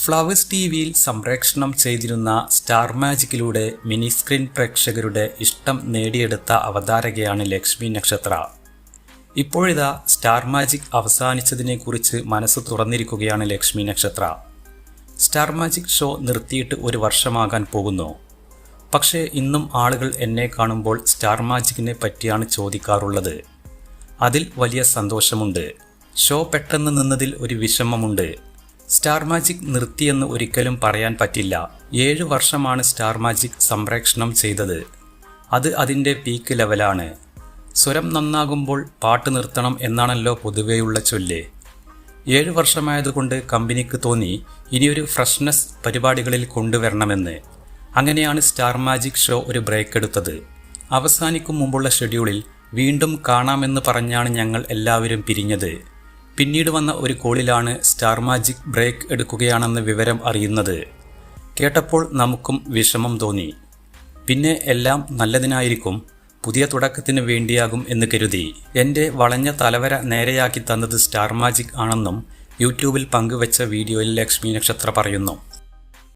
Flowers T വിയിൽ സംപ്രേക്ഷണം ചെയ്തിരുന്ന സ്റ്റാർ മാജിക്കിലൂടെ മിനി സ്ക്രീൻ പ്രേക്ഷകരുടെ ഇഷ്ടം നേടിയെടുത്ത അവതാരകയാണ് ലക്ഷ്മി നക്ഷത്ര. ഇപ്പോഴിതാ സ്റ്റാർ മാജിക് അവസാനിച്ചതിനെക്കുറിച്ച് മനസ്സ് തുറന്നിരിക്കുകയാണ് ലക്ഷ്മി നക്ഷത്ര. സ്റ്റാർ മാജിക് ഷോ നിർത്തിയിട്ട് ഒരു വർഷമാകാൻ പോകുന്നു. പക്ഷേ ഇന്നും ആളുകൾ എന്നെ കാണുമ്പോൾ സ്റ്റാർ മാജിക്കിനെ പറ്റിയാണ് ചോദിക്കാറുള്ളത്. അതിൽ വലിയ സന്തോഷമുണ്ട്. ഷോ പെട്ടെന്ന് നിന്നതിൽ ഒരു വിഷമമുണ്ട്. സ്റ്റാർ മാജിക് നിർത്തിയെന്ന് ഒരിക്കലും പറയാൻ പറ്റില്ല. ഏഴു വർഷമാണ് സ്റ്റാർ മാജിക് സംപ്രേക്ഷണം ചെയ്തത്. അത് അതിന്റെ പീക്ക് ലെവലാണ് സ്വരം നന്നാകുമ്പോൾ പാട്ട് നിർത്തണം എന്നാണല്ലോ പൊതുവെയുള്ള ചൊല്ല്. ഏഴു വർഷമായതുകൊണ്ട് കമ്പനിക്ക് തോന്നി ഇനിയൊരു ഫ്രഷ്നെസ് പരിപാടികളിൽ കൊണ്ടുവരണമെന്ന്. അങ്ങനെയാണ് സ്റ്റാർ മാജിക് ഷോ ഒരു ബ്രേക്ക് എടുത്തത്. അവസാനിക്കും മുമ്പുള്ള ഷെഡ്യൂളിൽ വീണ്ടും കാണാമെന്ന് പറഞ്ഞാണ് ഞങ്ങൾ എല്ലാവരും പിരിഞ്ഞത്. പിന്നീട് വന്ന ഒരു കോളിലാണ് സ്റ്റാർ മാജിക് ബ്രേക്ക് എടുക്കുകയാണെന്ന് വിവരം അറിയുന്നത്. കേട്ടപ്പോൾ നമുക്കും വിഷമം തോന്നി. പിന്നെ എല്ലാം നല്ലതിനായിരിക്കും പുതിയ തുടക്കത്തിന് വേണ്ടിയാകും എന്ന് കരുതി. എന്റെ വളഞ്ഞ തലവര നേരെയാക്കി തന്നത് സ്റ്റാർ മാജിക് ആണെന്നും യൂട്യൂബിൽ പങ്കുവച്ച വീഡിയോയിൽ ലക്ഷ്മി നക്ഷത്ര പറയുന്നു.